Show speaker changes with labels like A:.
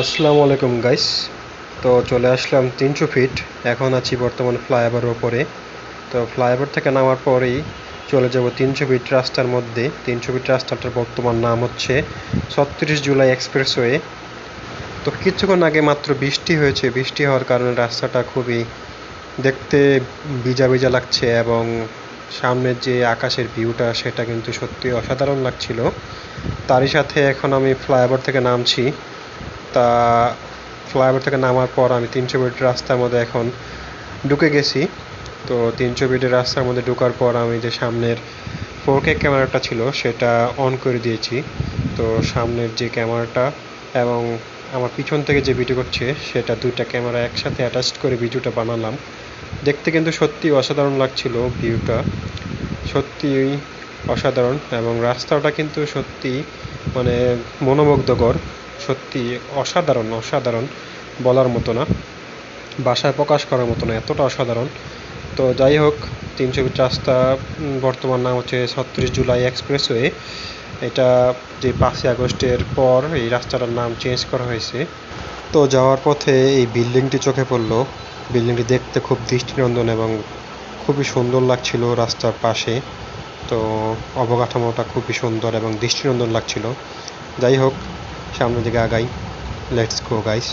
A: আসসালামু আলাইকুম গাইস তো চলে আসলাম তিনশো ফিট এখন আছি বর্তমান ফ্লাইওভারের ওপরে তো ফ্লাইওভার থেকে নামার পরেই চলে যাব তিনশো ফিট রাস্তার মধ্যে। তিনশো ফিট রাস্তাটার বর্তমান নাম হচ্ছে ছত্রিশ জুলাই এক্সপ্রেসওয়ে। তো কিছুক্ষণ আগে মাত্র বৃষ্টি হয়েছে। বৃষ্টি হওয়ার কারণে রাস্তাটা খুবই দেখতে ভিজা ভিজা লাগছে এবং সামনের যে আকাশের ভিউটা, সেটা কিন্তু সত্যি অসাধারণ লাগছিল। তারই সাথে এখন আমি ফ্লাইওভার থেকে নামছি। তা ফ্লাইওভার থেকে নামার পর আমি তিনশো ফিট রাস্তার মধ্যে এখন ঢুকে গেছি। তো তিনশো ফিটের রাস্তার মধ্যে ঢোকার পর আমি যে সামনের ফোর কে ক্যামেরাটা ছিল, সেটা অন করে দিয়েছি। তো সামনের যে ক্যামেরাটা এবং আমার পিছন থেকে যে ভিডিও করছে, সেটা দুইটা ক্যামেরা একসাথে অ্যাটাচ করে ভিডিওটা বানালাম। দেখতে কিন্তু সত্যি অসাধারণ লাগছিল ভিউটা। সত্যি অসাধারণ এবং রাস্তাটা কিন্তু সত্যি মানে মনোমুগ্ধকর। সত্যি অসাধারণ অসাধারণ বলার মতো না। ভাষায় প্রকাশ করার মতো না, এতটা অসাধারণ। তো যাই হোক তিনশো ফিট রাস্তা বর্তমান নাম হচ্ছে ছত্রিশ জুলাই এক্সপ্রেসওয়ে। এটা যে পাঁচই আগস্টের পর এই রাস্তাটার নাম চেঞ্জ করা হয়েছে। তো যাওয়ার পথে এই বিল্ডিংটি চোখে পড়ল। বিল্ডিংটি দেখতে খুব দৃষ্টিনন্দন এবং খুবই সুন্দর লাগছিল রাস্তার পাশে। তো অবকাঠামোটা খুবই সুন্দর এবং দৃষ্টিনন্দন লাগছিল। যাই হোক शाम में जगह आ गई। Let's go guys